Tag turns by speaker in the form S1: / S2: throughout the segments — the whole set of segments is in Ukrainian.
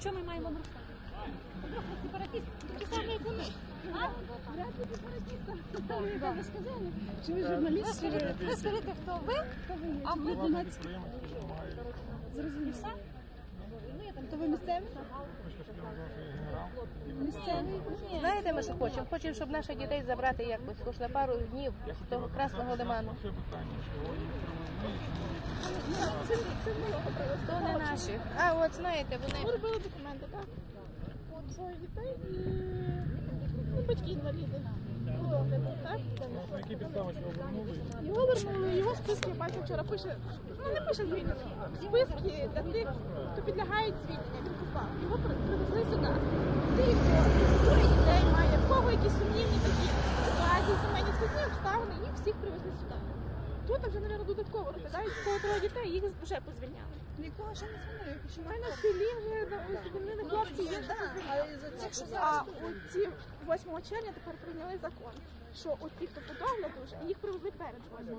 S1: Що ми маємо? Просто сепаратисти, такі самі, як вони. Ви сказали.
S2: Чи ви журналіст?
S1: що ви скажіть, хто ви? А ви
S2: Громадський. Зрозумів.
S1: все?
S2: То ви місцеві?
S3: Знаєте, ми що хочемо? Хочемо, щоб наших дітей забрати якось, хоч на пару днів з того красного лиману. То не наші. А от знаєте, вони
S2: робили документи, так? От своїх дітей і ну, батьки інваліди.
S4: Які підстави його повернули?
S2: Його вернули, його списки, я бачу, вчора пише, ну не пише звільнення, списки для тих, хто підлягають звільнення, він купав. Його привезли сюди. Тих, хто ідей має, в кого якісь сумнівні такі ситуації, сімейні складні обставини, їх всіх привезли сюди. Тут вже, мабуть, додатково розглядають, кого троє дітей, їх вже позвільняли.
S5: Нікого ще не звільнили.
S2: У мене в селі вже звільнили хлопці є.
S5: Але за цих, що
S2: А оці 8 червня тепер прийняли закон, що от ті, хто по догляду вже, їх привезли перед 8.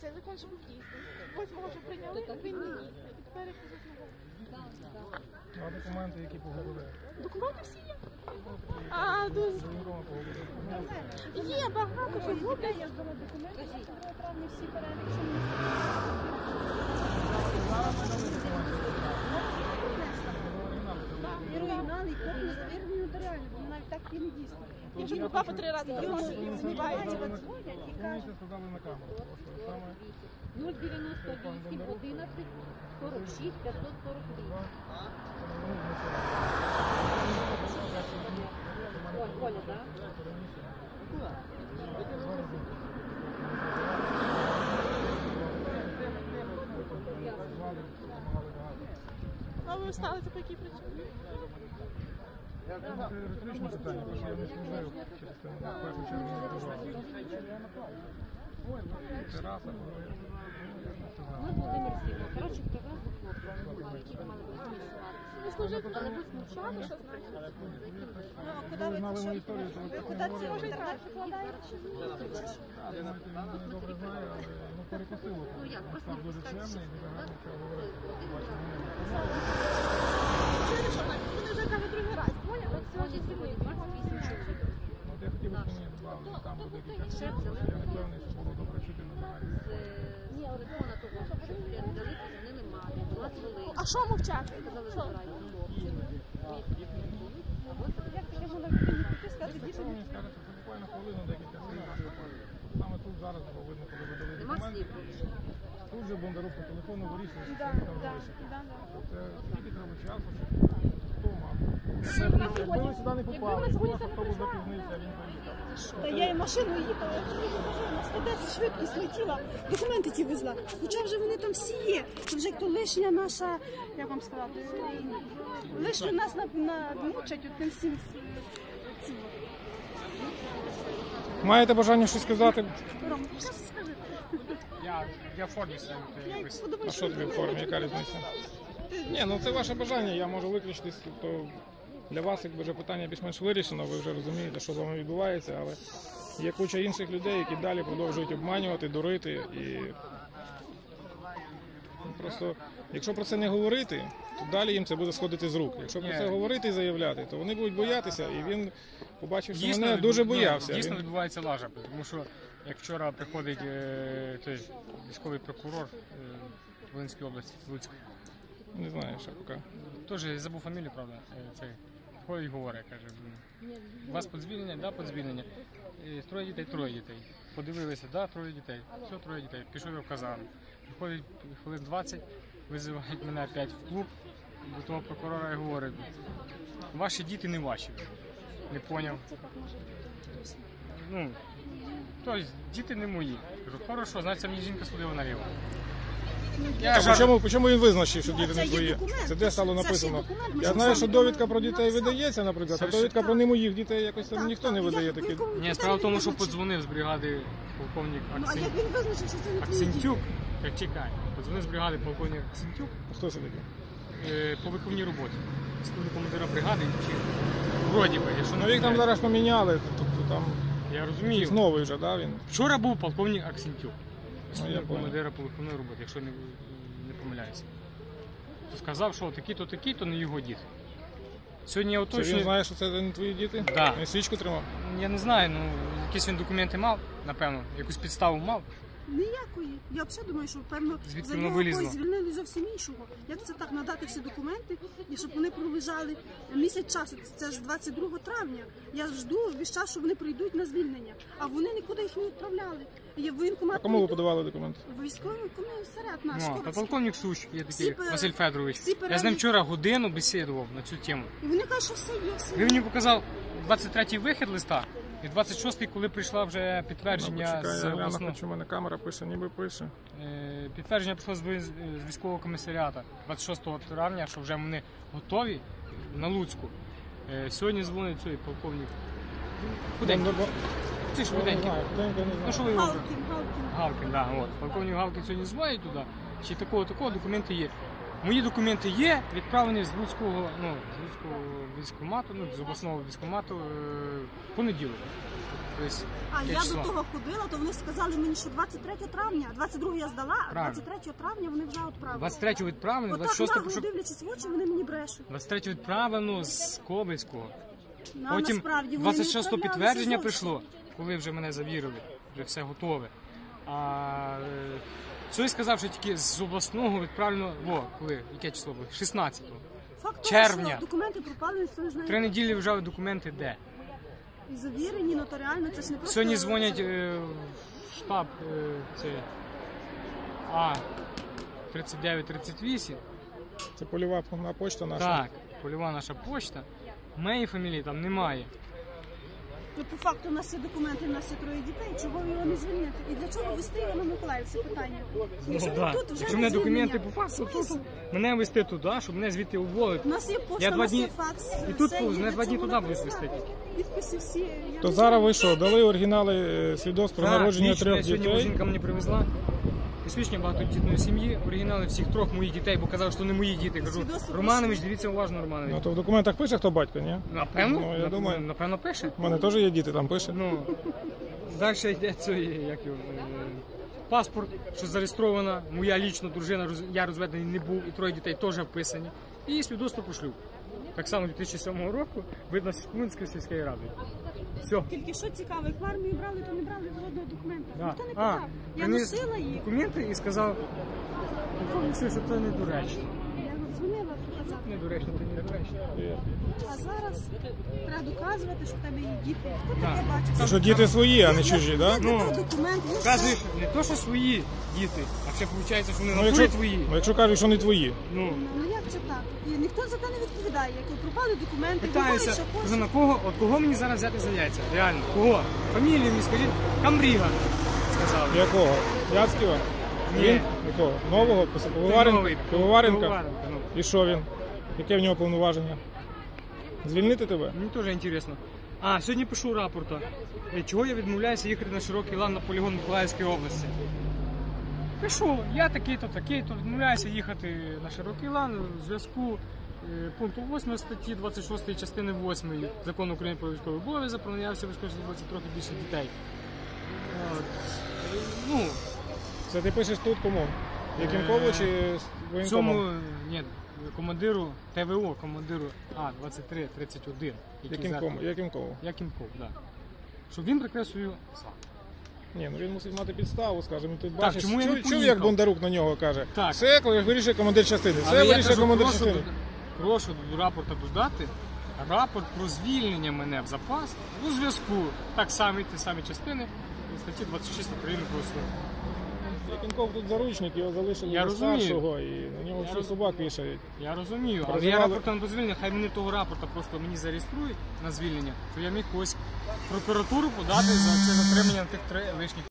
S2: Цей закон ще був дійсний. 8 вже прийняли, він не дійсний. І тепер їх везуть на
S4: А документи, які поговорили?
S2: Документи всі є. А, дуже... Є багато що зроблять.
S5: я документи, всі перелік, що і оригінал, і нотаріально, вони навіть так і не дійсно.
S2: По два три рази
S4: камеру. що Саме
S1: 098 11 46 548.
S2: А ви сталися по якій причині?
S4: Це риторичне питання, тому що я не служив через те, в першу чергу не служив. Це раса, ну, як не сказав.
S1: Ми Володимир Сімо. Коротше, привезли хлопців, які мали б
S2: Ви
S1: Але ви смущали, що знаєте?
S2: Ну, а куди
S4: Ви
S2: ви
S4: знали
S2: це
S4: мою
S2: що?
S4: історію, то ви так не
S2: Куди це
S4: говорили.
S2: може інтернет викладаєте?
S4: Я навіть він мене добре знає, але ну, перекусило.
S1: Ну як, просто
S4: Став дуже
S1: відпускати
S4: чемний, дуже гарно що говорити. Бачу,
S2: Чуєте, що так? Вони вже кажуть другий раз. Поняли?
S1: Сьогодні сьогодні 28 чоловік.
S4: ну, от я хотів би, щоб мені додали, там буде декілька слів, я не певний, що було добре чути на загальні.
S1: З телефона того, що не дали, позвонили мамі, була звели.
S2: А що мовчати?
S1: Сказали,
S2: Що?
S1: забирайте хлопців. Або це
S2: Як таке можна людині піти, сказати,
S4: Якщо
S2: дійсно?
S4: мені скажете, це буквально хвилину, що мовчати? Саме тут зараз було видно, коли ви дали документи. Тут же Бондарук по телефону вирішує, що там
S2: да.
S4: Це скільки треба часу, щоб. Якби сюди не попали,
S2: Якби ви
S4: просто
S2: сьогодні
S4: автобус запізнився, він поїхав.
S5: Та я і машиною їхала, я 110 швидкість летіла, документи ті везла. Хоча вже вони там всі є. Це вже то лишня наша, як вам сказати, лишню нас на, на, мучать тим всім цим.
S4: Маєте бажання щось сказати?
S5: Ром, що скажи?
S6: Я, я в формі якось.
S4: А що тобі в формі, яка різниця? Ні, ну це ваше бажання, я можу виключитись, то для вас якби вже питання більш-менш вирішено, ви вже розумієте, що з вами відбувається, але є куча інших людей, які далі продовжують обманювати, дурити і просто, якщо про це не говорити, то далі їм це буде сходити з рук. Якщо про це говорити і заявляти, то вони будуть боятися, і він, побачивши
S6: Дійсно,
S4: мене,
S6: відбу-
S4: дуже
S6: ну,
S4: боявся.
S6: Дійсно
S4: Він-
S6: відбувається лажа, тому що як вчора приходить е, той військовий прокурор е, Волинської області, Луцьк,
S4: Не знаю, ще поки.
S6: теж я забув фамілію, правда, е, цей. Ходить, говорить, каже, «М, у вас подзвільнення, да, подзвільнення. Е, Троє дітей, троє дітей. Подивилися, да, троє дітей. Все, троє дітей. Пішов я в казарму. Приходить хвилин 20, визивають мене опять в клуб до того прокурора і говорить, ваші діти не ваші. Не поняв. Ну, тобто діти не мої. Кажу, хорошо, значить мені жінка сходила наліво. Я
S4: А
S6: жар-
S4: по чому, чому він визначив, що діти
S5: Це
S4: не
S5: є
S4: твої?
S5: документ.
S4: Це де стало
S5: Це ж є
S4: написано?
S5: документ, ми
S4: Я
S5: ж
S4: знаю,
S5: сам
S4: що довідка про дітей
S5: написав.
S4: видається, наприклад, а
S6: Це ж-
S4: довідка про не моїх дітей якось там
S5: Так,
S4: ніхто
S5: так,
S4: не видає
S5: ви
S4: такі.
S5: кому
S6: Ні, справа в тому, що
S5: визначили?
S6: подзвонив з бригади полковник
S5: Ну, а
S6: Аксин...
S5: як він визначив, що це не твої діти?
S6: Аксентюк. Так чекай. Подзвонив з бригади полковник Аксентюк
S4: Хто це такий?
S6: е, по виховній роботі. Заступник командира бригади чи вроді би, якщо
S4: Ну їх там
S6: помиляюсь.
S4: зараз поміняли, тобто там
S6: Я розумію.
S4: якийсь новий вже, да, він?
S6: Вчора був полковник Аксентюк.
S4: Ну,
S6: Заступник
S4: понял.
S6: командира по роботи, якщо не, не помиляюся. сказав, що такі-то, такі-то не його діти. Сьогодні я
S4: Чи він
S6: уточнюю.
S4: знає, що це не твої діти?
S6: Да.
S4: Він свічку тримав?
S6: Я не знаю, ну якісь він документи мав, напевно, якусь підставу мав.
S5: Ніякої. Я взагалі думаю, що певно
S6: Звідки
S5: за
S6: воно
S5: нього
S6: вилізло?
S5: когось звільнили зовсім іншого. Як це так надати всі документи і щоб вони пролежали місяць часу? Це ж 22 травня. Я жду весь час, що вони прийдуть на звільнення, а вони нікуди їх не відправляли. Є
S4: А
S5: воєнкомат
S4: кому ви подавали документи?
S5: військовий комісаріат наш.
S6: Ну, та
S5: Ковальський.
S6: полковник Суч є
S5: Всі
S6: такий
S5: пе-
S6: Василь Федорович.
S5: всі
S6: Я з ним
S5: перелік-
S6: вчора годину бесідував на цю тему.
S5: І вони кажуть, що все є, все
S6: Він
S5: є.
S6: мені показав 23-й вихід листа і 26-й, коли прийшла вже
S4: Ну,
S6: підтвердження
S4: почекай,
S6: з обласного.
S4: хоч у мене камера пише, ніби пише.
S6: Е, Підтвердження прийшло з ви- з військового комісаріата 26 травня, що вже вони готові на Луцьку. Е, Сьогодні дзвонить цей полковник. Худенький.
S4: Ну, бо-
S6: ж худенький.
S4: знаю.
S6: Ну що ви його?
S5: Галкін, Галкін.
S6: Галкин, да, от. Полковник Галкин сьогодні дзвонить туди. Чи такого, такого документи є. Мої документи є, відправлені з Луцького, ну, з Луцького військкомату, ну, з обласного військкомату е, в понеділок. Тобто,
S5: А я до того ходила, то вони сказали мені, що 23 травня, 22 я здала, а
S6: Правильно.
S5: 23 травня вони вже відправили.
S6: 23 відправлено,
S5: Отак
S6: 26
S5: нагло дивлячись в очі, вони мені брешуть.
S6: 23 відправлено з Ковальського.
S5: Ну, а
S6: Потім
S5: насправді вони не
S6: 26
S5: відправлялися
S6: підтвердження
S5: зовсім.
S6: прийшло, коли вже мене завірили, вже все готове. А е, Цой сказав, що тільки з обласного відправлено, во, коли, яке число було? 16-го.
S5: Факт того,
S6: червня.
S5: що документи пропали, ніхто не знає.
S6: Три неділі лежали документи де.
S5: І завірені нотаріально, це ж не просто...
S6: Сьогодні дзвонять е, в штаб е, це А 3938.
S4: Це польова повна почта наша.
S6: Так, польова наша почта. Моєї фамілії там немає.
S5: Ну, по факту у нас є документи, у нас є троє дітей, чого його не звільнити? І для чого вести його на Миколаїв? Це питання.
S6: Ну,
S5: Якщо він
S6: да.
S5: тут вже
S6: Якщо мене документи по факту,
S5: смисл?
S6: то мене вести туди, щоб мене звідти уволити.
S5: У нас є пошта,
S6: Я
S5: у
S6: два
S5: нас
S6: дні-
S5: є факс.
S6: і тут
S5: все
S6: повз, мене два дні
S5: чого
S6: туди будуть вести.
S5: Підписи всі. я
S4: То зараз ви що, дали оригінали е, свідоцтв про
S6: Так,
S4: народження трьох
S6: дітей? сьогодні жінка мені привезла. Посвідчення багатодітної сім'ї, оригінали всіх трьох моїх дітей, бо казав, що не мої діти. Кажу, Романович, дивіться уважно, Романович.
S4: Ну то в документах пише, хто батько, ні?
S6: Напевно,
S4: Ну, я
S6: нап-
S4: думаю.
S6: напевно, пише.
S4: У мене теж є діти, там пише.
S6: Ну, далі йде цей, як його, е, паспорт, що зареєстрована, моя лічна дружина, роз- я розведений не був, і троє дітей теж вписані. І свідоцтво по шлюбу. Так само 2007 року видно з Куминської сільської ради. Все.
S5: Тільки що цікаво, як в армію брали, то не брали жодного документа.
S6: Да.
S5: Ніхто не
S6: А,
S5: питав. Я
S6: приніс
S5: носила їх.
S6: документи і сказав, що це недоречно.
S5: Я показати.
S6: Недоречно, це недоречно.
S5: А зараз треба доказувати, що в тебе є діти. Хто таке бачить?
S4: Що діти свої, а не чужі, так?
S5: Ну,
S6: Ну,
S5: документ, є
S6: Вказуєш не то, що свої діти, а ще виходить, що вони
S4: Ну,
S6: на
S4: якщо,
S6: твої.
S4: ну, якщо кажуть, що не твої.
S6: Ну,
S5: Ну як це так? І ніхто за те не відповідає. Як пропали документи,
S6: питаюся,
S5: говорять, що
S6: кажу,
S5: хоче.
S6: на кого, от кого мені зараз взяти за яйця? Реально, кого? Фамілію мені скажіть, Камбріга, сказав.
S4: Якого? Яцьківа? Він? Якого? Нового? Пивоваренка?
S6: Новий.
S4: Пивоваренка?
S6: Ну.
S4: І що він? Яке в нього повноваження? Звільнити тебе?
S6: Мені теж інтересно. А, сьогодні пишу рапорта. Е, Чого я відмовляюся їхати на широкий лан на полігон Миколаївської області? Пишу, я такий-то, такий-то, відмовляюся їхати на широкий лан у зв'язку е, пункту 8 статті 26 частини 8 закону України про військовий обов'язок про наявності військовослужбовців трохи більше дітей. От. Е, Ну,
S4: Це ти пишеш тут кому? Якимкову чи
S6: в
S4: воєнкому?
S6: цьому ні, командиру ТВО, командиру А-2331. який
S4: Якимкову?
S6: зараз-
S4: Якимкову?
S6: Так. Да. Щоб він прикрив свою славу.
S4: Ні, ну він мусить мати підставу, скажімо,
S6: Так,
S4: бачиш,
S6: чому я не
S4: чув, чув,
S6: поїхав?
S4: як Бондарук на нього каже.
S6: Так.
S4: Все, коли вирішує командир частини. Все
S6: я
S4: вирішує
S6: кажу,
S4: командир
S6: прошу,
S4: частини.
S6: прошу до рапорта додати рапорт про звільнення мене в запас у зв'язку так само ті самі частини статті 26 України про службу.
S4: Якимков тут заручник, його залишили
S6: Я
S4: до
S6: розумію.
S4: старшого і на нього
S6: Я
S4: всі
S6: роз-
S4: собак вішають.
S6: Я розумію, але я рапортом про звільнення, хай мені того рапорта просто мені зареєструють на звільнення, то я міг ось в прокуратуру подати за це затримання тих три лишніх.